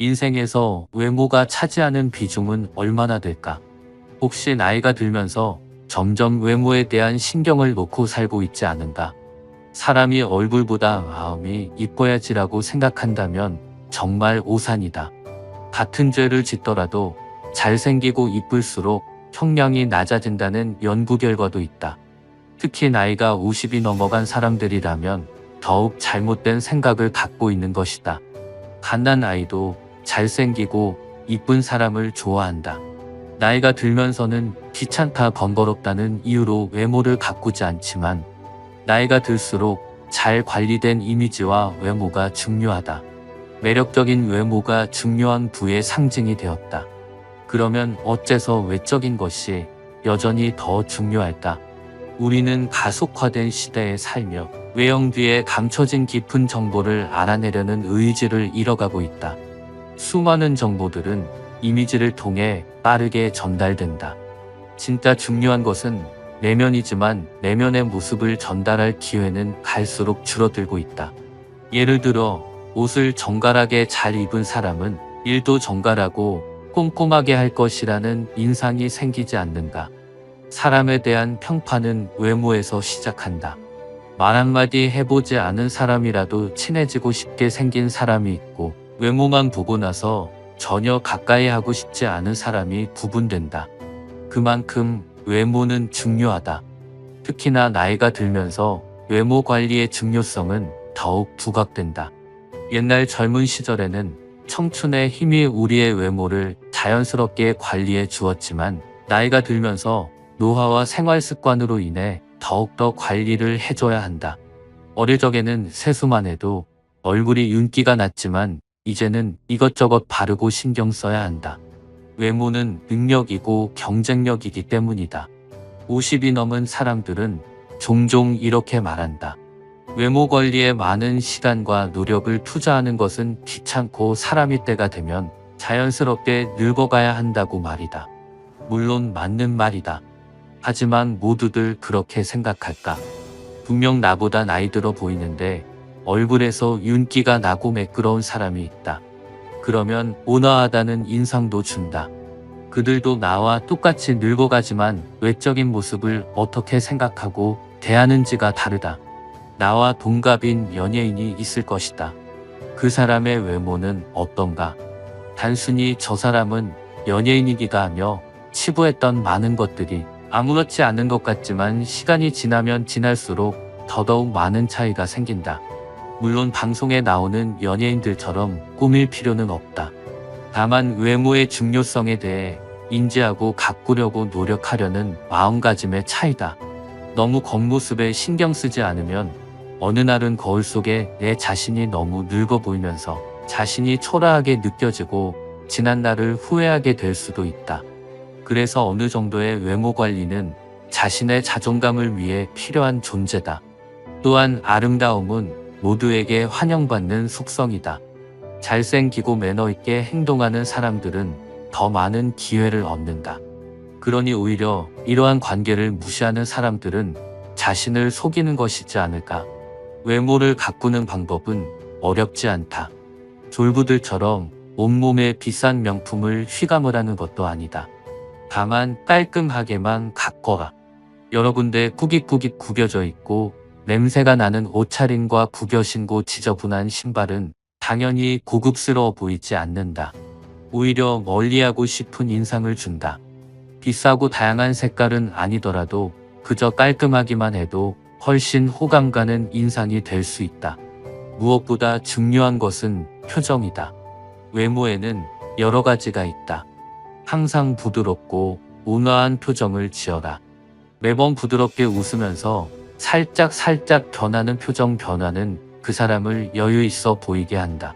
인생에서 외모가 차지하는 비중은 얼마나 될까? 혹시 나이가 들면서 점점 외모에 대한 신경을 놓고 살고 있지 않은가? 사람이 얼굴보다 마음이 이뻐야지라고 생각한다면 정말 오산이다. 같은 죄를 짓더라도 잘생기고 이쁠수록 형량이 낮아진다는 연구 결과도 있다. 특히 나이가 50이 넘어간 사람들이라면 더욱 잘못된 생각을 갖고 있는 것이다. 갓난 아이도 잘생기고 이쁜 사람을 좋아한다. 나이가 들면서는 귀찮다 번거롭다는 이유로 외모를 가꾸지 않지만 나이가 들수록 잘 관리된 이미지와 외모가 중요하다. 매력적인 외모가 중요한 부의 상징이 되었다. 그러면 어째서 외적인 것이 여전히 더 중요할까? 우리는 가속화된 시대에 살며 외형 뒤에 감춰진 깊은 정보를 알아내려는 의지를 잃어가고 있다. 수많은 정보들은 이미지를 통해 빠르게 전달된다. 진짜 중요한 것은 내면이지만 내면의 모습을 전달할 기회는 갈수록 줄어들고 있다. 예를 들어 옷을 정갈하게 잘 입은 사람은 일도 정갈하고 꼼꼼하게 할 것이라는 인상이 생기지 않는가. 사람에 대한 평판은 외모에서 시작한다. 말 한마디 해보지 않은 사람이라도 친해지고 싶게 생긴 사람이 있고 외모만 보고 나서 전혀 가까이 하고 싶지 않은 사람이 구분된다. 그만큼 외모는 중요하다. 특히나 나이가 들면서 외모 관리의 중요성은 더욱 부각된다. 옛날 젊은 시절에는 청춘의 힘이 우리의 외모를 자연스럽게 관리해 주었지만 나이가 들면서 노화와 생활 습관으로 인해 더욱더 관리를 해줘야 한다. 어릴 적에는 세수만 해도 얼굴이 윤기가 났지만 이제는 이것저것 바르고 신경 써야 한다. 외모는 능력이고 경쟁력이기 때문이다. 50이 넘은 사람들은 종종 이렇게 말한다. 외모 관리에 많은 시간과 노력을 투자하는 것은 귀찮고 사람이 때가 되면 자연스럽게 늙어가야 한다고 말이다. 물론 맞는 말이다. 하지만 모두들 그렇게 생각할까? 분명 나보다 나이 들어 보이는데 얼굴에서 윤기가 나고 매끄러운 사람이 있다. 그러면 온화하다는 인상도 준다. 그들도 나와 똑같이 늙어가지만 외적인 모습을 어떻게 생각하고 대하는지가 다르다. 나와 동갑인 연예인이 있을 것이다. 그 사람의 외모는 어떤가? 단순히 저 사람은 연예인이기가 하며 치부했던 많은 것들이 아무렇지 않은 것 같지만 시간이 지나면 지날수록 더더욱 많은 차이가 생긴다. 물론 방송에 나오는 연예인들처럼 꾸밀 필요는 없다. 다만 외모의 중요성에 대해 인지하고 가꾸려고 노력하려는 마음가짐의 차이다. 너무 겉모습에 신경 쓰지 않으면 어느 날은 거울 속에 내 자신이 너무 늙어 보이면서 자신이 초라하게 느껴지고 지난 날을 후회하게 될 수도 있다. 그래서 어느 정도의 외모 관리는 자신의 자존감을 위해 필요한 존재다. 또한 아름다움은 모두에게 환영받는 속성이다. 잘생기고 매너 있게 행동하는 사람들은 더 많은 기회를 얻는다. 그러니 오히려 이러한 관계를 무시하는 사람들은 자신을 속이는 것이지 않을까. 외모를 가꾸는 방법은 어렵지 않다. 졸부들처럼 온몸에 비싼 명품을 휘감을 하는 것도 아니다. 다만 깔끔하게만 가꿔라. 여러 군데 꾸깃꾸깃 구겨져 있고 냄새가 나는 옷차림과 구겨 신고 지저분한 신발은 당연히 고급스러워 보이지 않는다. 오히려 멀리하고 싶은 인상을 준다. 비싸고 다양한 색깔은 아니더라도 그저 깔끔하기만 해도 훨씬 호감 가는 인상이 될 수 있다. 무엇보다 중요한 것은 표정이다. 외모에는 여러 가지가 있다. 항상 부드럽고 온화한 표정을 지어라. 매번 부드럽게 웃으면서 살짝 살짝 변하는 표정 변화는 그 사람을 여유 있어 보이게 한다.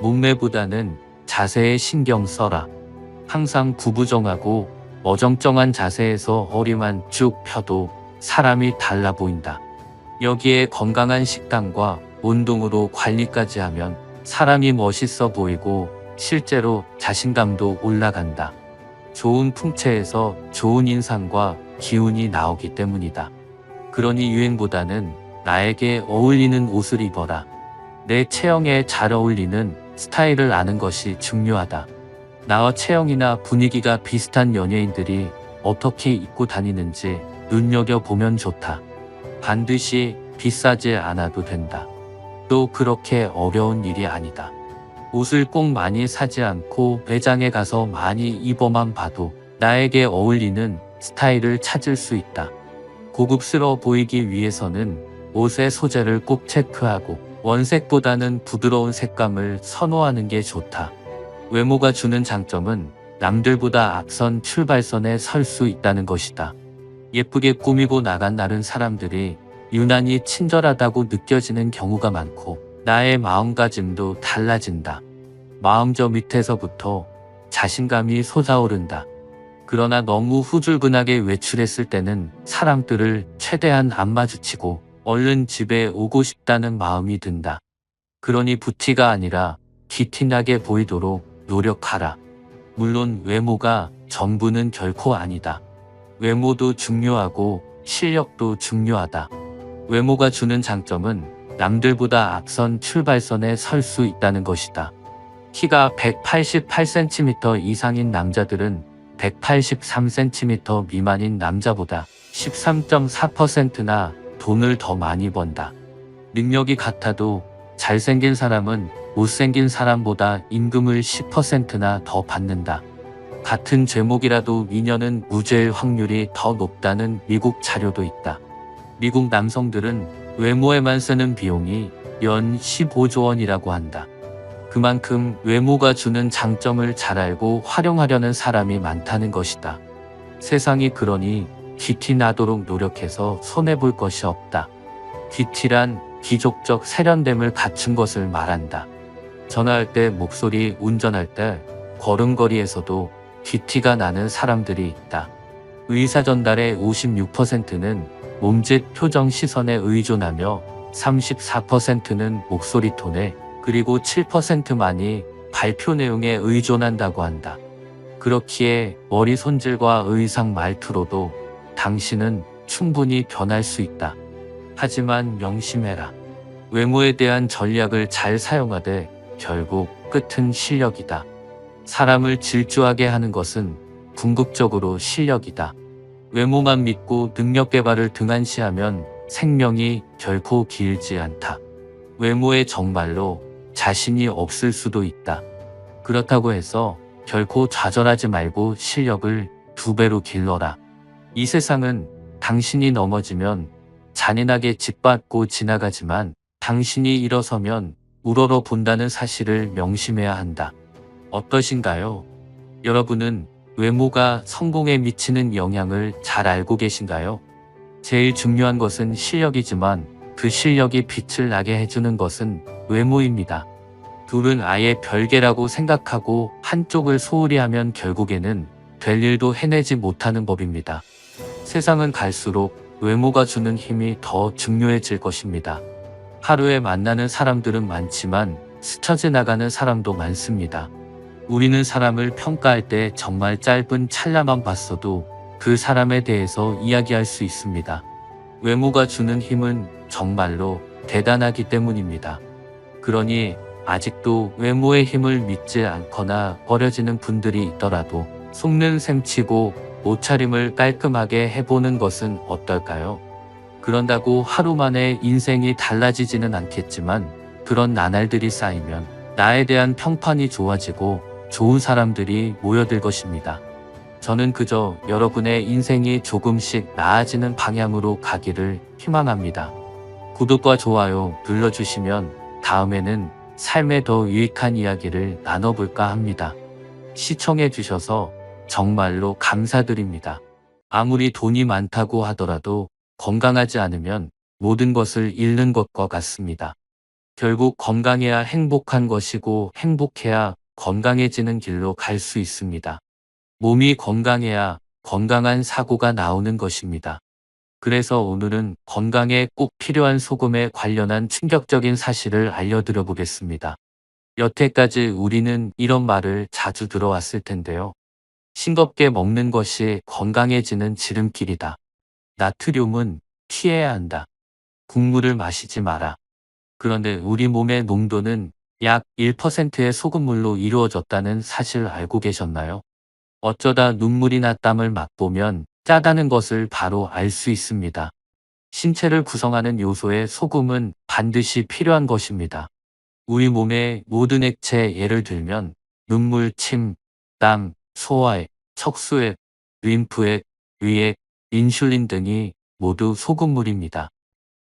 몸매보다는 자세에 신경 써라. 항상 구부정하고 어정쩡한 자세에서 허리만 쭉 펴도 사람이 달라 보인다. 여기에 건강한 식단과 운동으로 관리까지 하면 사람이 멋있어 보이고 실제로 자신감도 올라간다. 좋은 풍채에서 좋은 인상과 기운이 나오기 때문이다. 그러니 유행보다는 나에게 어울리는 옷을 입어라. 내 체형에 잘 어울리는 스타일을 아는 것이 중요하다. 나와 체형이나 분위기가 비슷한 연예인들이 어떻게 입고 다니는지 눈여겨보면 좋다. 반드시 비싸지 않아도 된다. 또 그렇게 어려운 일이 아니다. 옷을 꼭 많이 사지 않고 매장에 가서 많이 입어만 봐도 나에게 어울리는 스타일을 찾을 수 있다. 고급스러워 보이기 위해서는 옷의 소재를 꼭 체크하고 원색보다는 부드러운 색감을 선호하는 게 좋다. 외모가 주는 장점은 남들보다 앞선 출발선에 설 수 있다는 것이다. 예쁘게 꾸미고 나간 다른 사람들이 유난히 친절하다고 느껴지는 경우가 많고 나의 마음가짐도 달라진다. 마음 저 밑에서부터 자신감이 솟아오른다. 그러나 너무 후줄근하게 외출했을 때는 사람들을 최대한 안 마주치고 얼른 집에 오고 싶다는 마음이 든다. 그러니 부티가 아니라 귀티나게 보이도록 노력하라. 물론 외모가 전부는 결코 아니다. 외모도 중요하고 실력도 중요하다. 외모가 주는 장점은 남들보다 앞선 출발선에 설 수 있다는 것이다. 키가 188cm 이상인 남자들은 183cm 미만인 남자보다 13.4%나 돈을 더 많이 번다. 능력이 같아도 잘생긴 사람은 못생긴 사람보다 임금을 10%나 더 받는다. 같은 제목이라도 미녀는 무죄일 확률이 더 높다는 미국 자료도 있다. 미국 남성들은 외모에만 쓰는 비용이 연 15조 원이라고 한다. 그만큼 외모가 주는 장점을 잘 알고 활용하려는 사람이 많다는 것이다. 세상이 그러니 귀티 나도록 노력해서 손해볼 것이 없다. 귀티란 귀족적 세련됨을 갖춘 것을 말한다. 전화할 때 목소리, 운전할 때 걸음걸이에서도 귀티가 나는 사람들이 있다. 의사 전달의 56%는 몸짓 표정 시선에 의존하며 34%는 목소리 톤에 그리고 7%만이 발표 내용에 의존한다고 한다. 그렇기에 머리 손질과 의상 말투로도 당신은 충분히 변할 수 있다. 하지만 명심해라. 외모에 대한 전략을 잘 사용하되 결국 끝은 실력이다. 사람을 질주하게 하는 것은 궁극적으로 실력이다. 외모만 믿고 능력 개발을 등한시하면 생명이 결코 길지 않다. 외모에 정말로 자신이 없을 수도 있다. 그렇다고 해서 결코 좌절하지 말고 실력을 두 배로 길러라. 이 세상은 당신이 넘어지면 잔인하게 짓밟고 지나가지만 당신이 일어서면 우러러 본다는 사실을 명심해야 한다. 어떠신가요? 여러분은 외모가 성공에 미치는 영향을 잘 알고 계신가요? 제일 중요한 것은 실력이지만 그 실력이 빛을 나게 해주는 것은 외모입니다. 둘은 아예 별개라고 생각하고 한쪽을 소홀히 하면 결국에는 될 일도 해내지 못하는 법입니다. 세상은 갈수록 외모가 주는 힘이 더 중요해질 것입니다. 하루에 만나는 사람들은 많지만 스쳐져 나가는 사람도 많습니다. 우리는 사람을 평가할 때 정말 짧은 찰나만 봤어도 그 사람에 대해서 이야기할 수 있습니다. 외모가 주는 힘은 정말로 대단하기 때문입니다. 그러니 아직도 외모의 힘을 믿지 않거나 버려지는 분들이 있더라도 속는 셈치고 옷차림을 깔끔하게 해보는 것은 어떨까요? 그런다고 하루 만에 인생이 달라지지는 않겠지만 그런 나날들이 쌓이면 나에 대한 평판이 좋아지고 좋은 사람들이 모여들 것입니다. 저는 그저 여러분의 인생이 조금씩 나아지는 방향으로 가기를 희망합니다. 구독과 좋아요 눌러주시면 다음에는 삶에 더 유익한 이야기를 나눠볼까 합니다. 시청해 주셔서 정말로 감사드립니다. 아무리 돈이 많다고 하더라도 건강하지 않으면 모든 것을 잃는 것과 같습니다. 결국 건강해야 행복한 것이고 행복해야 건강해지는 길로 갈 수 있습니다. 몸이 건강해야 건강한 사고가 나오는 것입니다. 그래서 오늘은 건강에 꼭 필요한 소금에 관련한 충격적인 사실을 알려드려 보겠습니다. 여태까지 우리는 이런 말을 자주 들어왔을 텐데요. 싱겁게 먹는 것이 건강해지는 지름길이다. 나트륨은 피해야 한다. 국물을 마시지 마라. 그런데 우리 몸의 농도는 약 1%의 소금물로 이루어졌다는 사실 알고 계셨나요? 어쩌다 눈물이나 땀을 맛보면 짜다는 것을 바로 알 수 있습니다. 신체를 구성하는 요소에 소금은 반드시 필요한 것입니다. 우리 몸의 모든 액체 예를 들면 눈물, 침, 땀, 소화액, 척수액, 림프액, 위액, 인슐린 등이 모두 소금물입니다.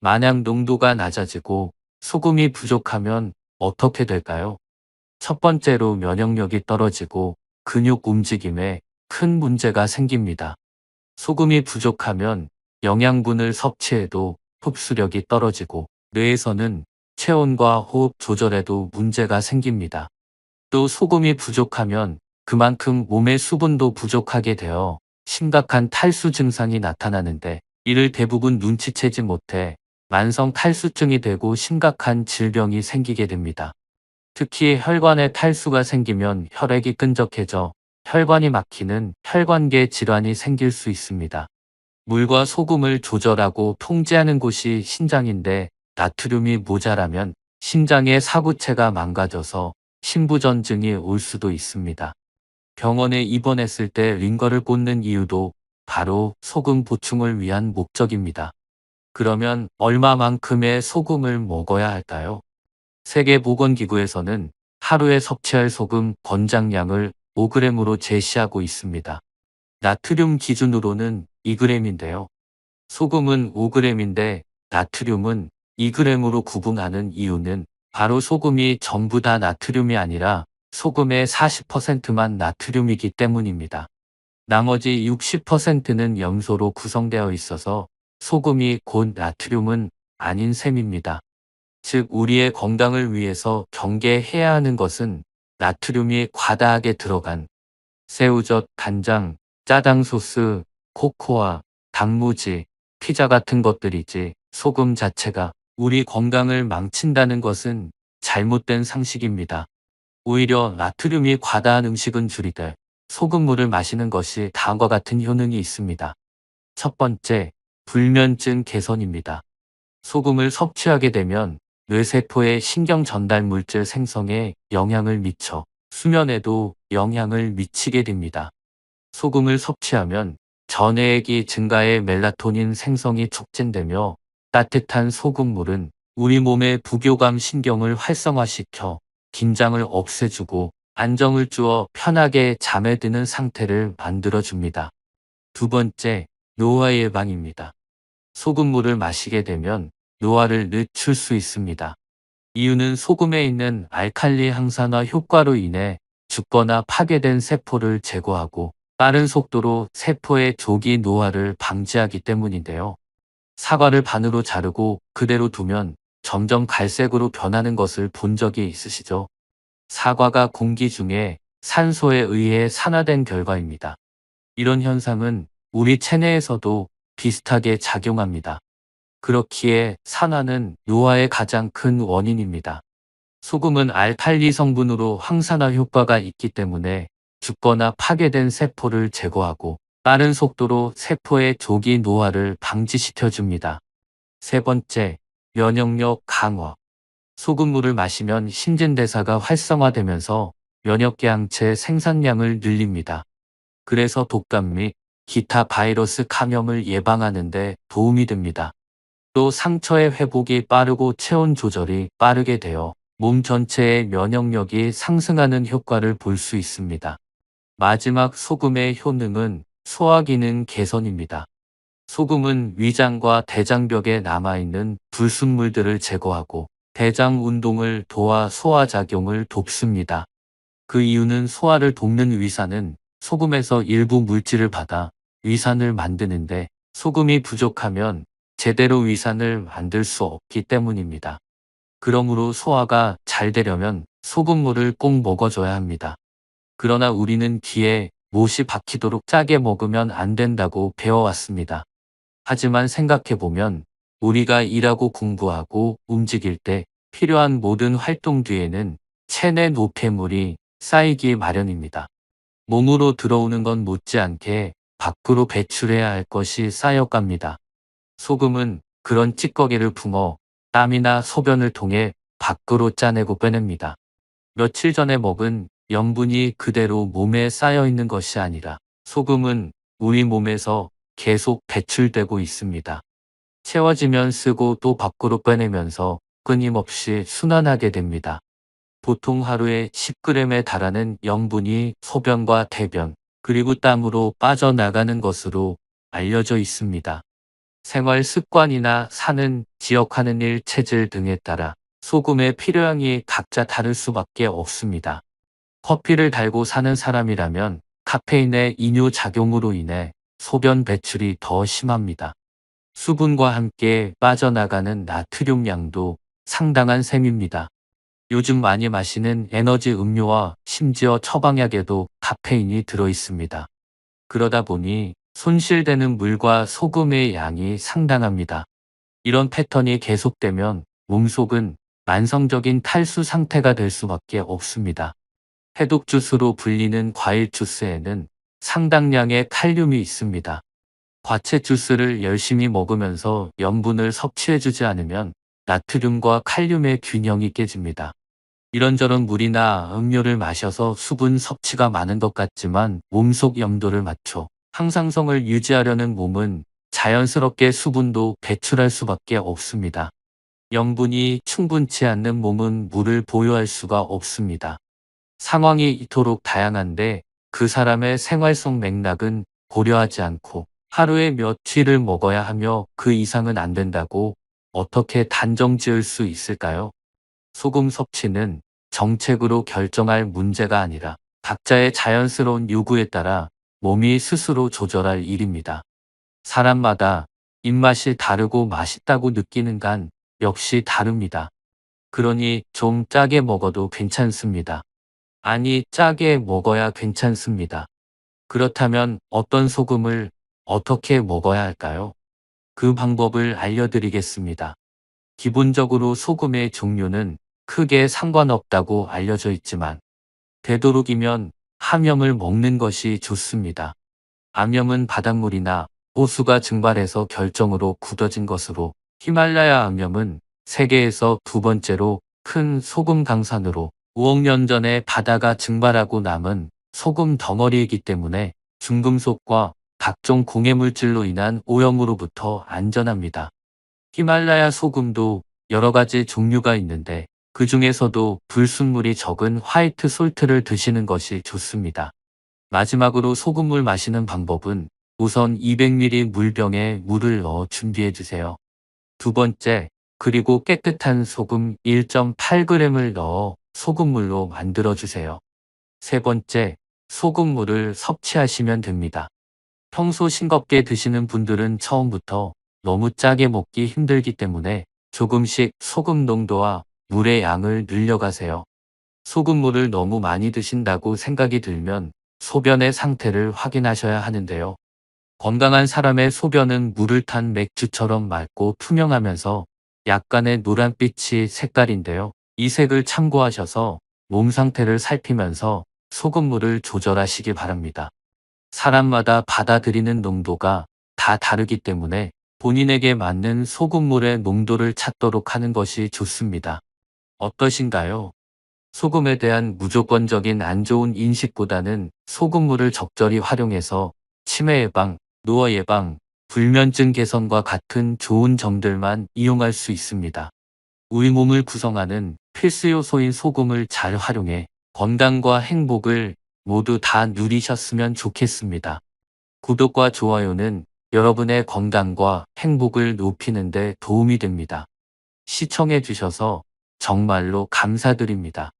만약 농도가 낮아지고 소금이 부족하면 어떻게 될까요? 첫 번째로 면역력이 떨어지고 근육 움직임에 큰 문제가 생깁니다. 소금이 부족하면 영양분을 섭취해도 흡수력이 떨어지고 뇌에서는 체온과 호흡 조절에도 문제가 생깁니다. 또 소금이 부족하면 그만큼 몸의 수분도 부족하게 되어 심각한 탈수 증상이 나타나는데 이를 대부분 눈치채지 못해 만성 탈수증이 되고 심각한 질병이 생기게 됩니다. 특히 혈관에 탈수가 생기면 혈액이 끈적해져 혈관이 막히는 혈관계 질환이 생길 수 있습니다. 물과 소금을 조절하고 통제하는 곳이 신장인데 나트륨이 모자라면 심장의 사구체가 망가져서 심부전증이 올 수도 있습니다. 병원에 입원했을 때 링거를 꽂는 이유도 바로 소금 보충을 위한 목적입니다. 그러면 얼마만큼의 소금을 먹어야 할까요? 세계보건기구에서는 하루에 섭취할 소금 권장량을 5g으로 제시하고 있습니다. 나트륨 기준으로는 2g인데요. 소금은 5g인데 나트륨은 2g으로 구분하는 이유는 바로 소금이 전부 다 나트륨이 아니라 소금의 40%만 나트륨이기 때문입니다. 나머지 60%는 염소로 구성되어 있어서 소금이 곧 나트륨은 아닌 셈입니다. 즉 우리의 건강을 위해서 경계해야 하는 것은 나트륨이 과다하게 들어간 새우젓, 간장, 짜장 소스, 코코아, 단무지, 피자 같은 것들이지 소금 자체가 우리 건강을 망친다는 것은 잘못된 상식입니다. 오히려 나트륨이 과다한 음식은 줄이되 소금물을 마시는 것이 다음과 같은 효능이 있습니다. 첫 번째, 불면증 개선입니다. 소금을 섭취하게 되면 뇌세포의 신경 전달 물질 생성에 영향을 미쳐 수면에도 영향을 미치게 됩니다. 소금을 섭취하면 전해액이 증가해 멜라토닌 생성이 촉진되며 따뜻한 소금물은 우리 몸의 부교감 신경을 활성화시켜 긴장을 없애주고 안정을 주어 편하게 잠에 드는 상태를 만들어줍니다. 두 번째, 노화 예방입니다. 소금물을 마시게 되면 노화를 늦출 수 있습니다. 이유는 소금에 있는 알칼리 항산화 효과로 인해 죽거나 파괴된 세포를 제거하고 빠른 속도로 세포의 조기 노화를 방지하기 때문인데요. 사과를 반으로 자르고 그대로 두면 점점 갈색으로 변하는 것을 본 적이 있으시죠? 사과가 공기 중에 산소에 의해 산화된 결과입니다. 이런 현상은 우리 체내에서도 비슷하게 작용합니다. 그렇기에 산화는 노화의 가장 큰 원인입니다. 소금은 알칼리 성분으로 항산화 효과가 있기 때문에 죽거나 파괴된 세포를 제거하고 빠른 속도로 세포의 조기 노화를 방지시켜줍니다. 세 번째, 면역력 강화. 소금물을 마시면 신진대사가 활성화되면서 면역계항체 생산량을 늘립니다. 그래서 독감 및 기타 바이러스 감염을 예방하는 데 도움이 됩니다. 또 상처의 회복이 빠르고 체온 조절이 빠르게 되어 몸 전체의 면역력이 상승하는 효과를 볼 수 있습니다. 마지막 소금의 효능은 소화기능 개선입니다. 소금은 위장과 대장벽에 남아있는 불순물들을 제거하고 대장 운동을 도와 소화작용을 돕습니다. 그 이유는 소화를 돕는 위산은 소금에서 일부 물질을 받아 위산을 만드는데 소금이 부족하면 제대로 위산을 만들 수 없기 때문입니다. 그러므로 소화가 잘 되려면 소금물을 꼭 먹어줘야 합니다. 그러나 우리는 귀에 못이 박히도록 짜게 먹으면 안 된다고 배워왔습니다. 하지만 생각해보면 우리가 일하고 공부하고 움직일 때 필요한 모든 활동 뒤에는 체내 노폐물이 쌓이기 마련입니다. 몸으로 들어오는 건 못지않게 밖으로 배출해야 할 것이 쌓여갑니다. 소금은 그런 찌꺼기를 품어 땀이나 소변을 통해 밖으로 짜내고 빼냅니다. 며칠 전에 먹은 염분이 그대로 몸에 쌓여 있는 것이 아니라 소금은 우리 몸에서 계속 배출되고 있습니다. 채워지면 쓰고 또 밖으로 빼내면서 끊임없이 순환하게 됩니다. 보통 하루에 10g에 달하는 염분이 소변과 대변, 그리고 땀으로 빠져나가는 것으로 알려져 있습니다. 생활 습관이나 사는 지역하는 일, 체질 등에 따라 소금의 필요량이 각자 다를 수밖에 없습니다. 커피를 달고 사는 사람이라면 카페인의 이뇨 작용으로 인해 소변 배출이 더 심합니다. 수분과 함께 빠져나가는 나트륨 양도 상당한 셈입니다. 요즘 많이 마시는 에너지 음료와 심지어 처방약에도 카페인이 들어 있습니다. 그러다 보니 손실되는 물과 소금의 양이 상당합니다. 이런 패턴이 계속되면 몸속은 만성적인 탈수 상태가 될 수밖에 없습니다. 해독 주스로 불리는 과일 주스에는 상당량의 칼륨이 있습니다. 과채 주스를 열심히 먹으면서 염분을 섭취해주지 않으면 나트륨과 칼륨의 균형이 깨집니다. 이런저런 물이나 음료를 마셔서 수분 섭취가 많은 것 같지만 몸속 염도를 맞춰 항상성을 유지하려는 몸은 자연스럽게 수분도 배출할 수밖에 없습니다. 염분이 충분치 않는 몸은 물을 보유할 수가 없습니다. 상황이 이토록 다양한데 그 사람의 생활성 맥락은 고려하지 않고 하루에 며칠을 먹어야 하며 그 이상은 안 된다고 어떻게 단정 지을 수 있을까요? 소금 섭취는 정책으로 결정할 문제가 아니라 각자의 자연스러운 요구에 따라 몸이 스스로 조절할 일입니다. 사람마다 입맛이 다르고 맛있다고 느끼는 간 역시 다릅니다. 그러니 좀 짜게 먹어도 괜찮습니다. 아니, 짜게 먹어야 괜찮습니다. 그렇다면 어떤 소금을 어떻게 먹어야 할까요? 그 방법을 알려드리겠습니다. 기본적으로 소금의 종류는 크게 상관없다고 알려져 있지만 되도록이면 함염을 먹는 것이 좋습니다. 암염은 바닷물이나 호수가 증발해서 결정으로 굳어진 것으로 히말라야 암염은 세계에서 두 번째로 큰 소금 강산으로 5억 년 전에 바다가 증발하고 남은 소금 덩어리이기 때문에 중금속과 각종 공해물질로 인한 오염으로부터 안전합니다. 히말라야 소금도 여러 가지 종류가 있는데 그 중에서도 불순물이 적은 화이트 솔트를 드시는 것이 좋습니다. 마지막으로 소금물 마시는 방법은 우선 200ml 물병에 물을 넣어 준비해 주세요. 두 번째, 그리고 깨끗한 소금 1.8g을 넣어 소금물로 만들어 주세요. 세 번째, 소금물을 섭취하시면 됩니다. 평소 싱겁게 드시는 분들은 처음부터 너무 짜게 먹기 힘들기 때문에 조금씩 소금 농도와 물의 양을 늘려가세요. 소금물을 너무 많이 드신다고 생각이 들면 소변의 상태를 확인하셔야 하는데요. 건강한 사람의 소변은 물을 탄 맥주처럼 맑고 투명하면서 약간의 노란빛이 색깔인데요. 이 색을 참고하셔서 몸 상태를 살피면서 소금물을 조절하시기 바랍니다. 사람마다 받아들이는 농도가 다 다르기 때문에 본인에게 맞는 소금물의 농도를 찾도록 하는 것이 좋습니다. 어떠신가요? 소금에 대한 무조건적인 안 좋은 인식보다는 소금물을 적절히 활용해서 치매 예방, 노화 예방, 불면증 개선과 같은 좋은 점들만 이용할 수 있습니다. 우리 몸을 구성하는 필수 요소인 소금을 잘 활용해 건강과 행복을 모두 다 누리셨으면 좋겠습니다. 구독과 좋아요는 여러분의 건강과 행복을 높이는 데 도움이 됩니다. 시청해 주셔서 정말로 감사드립니다.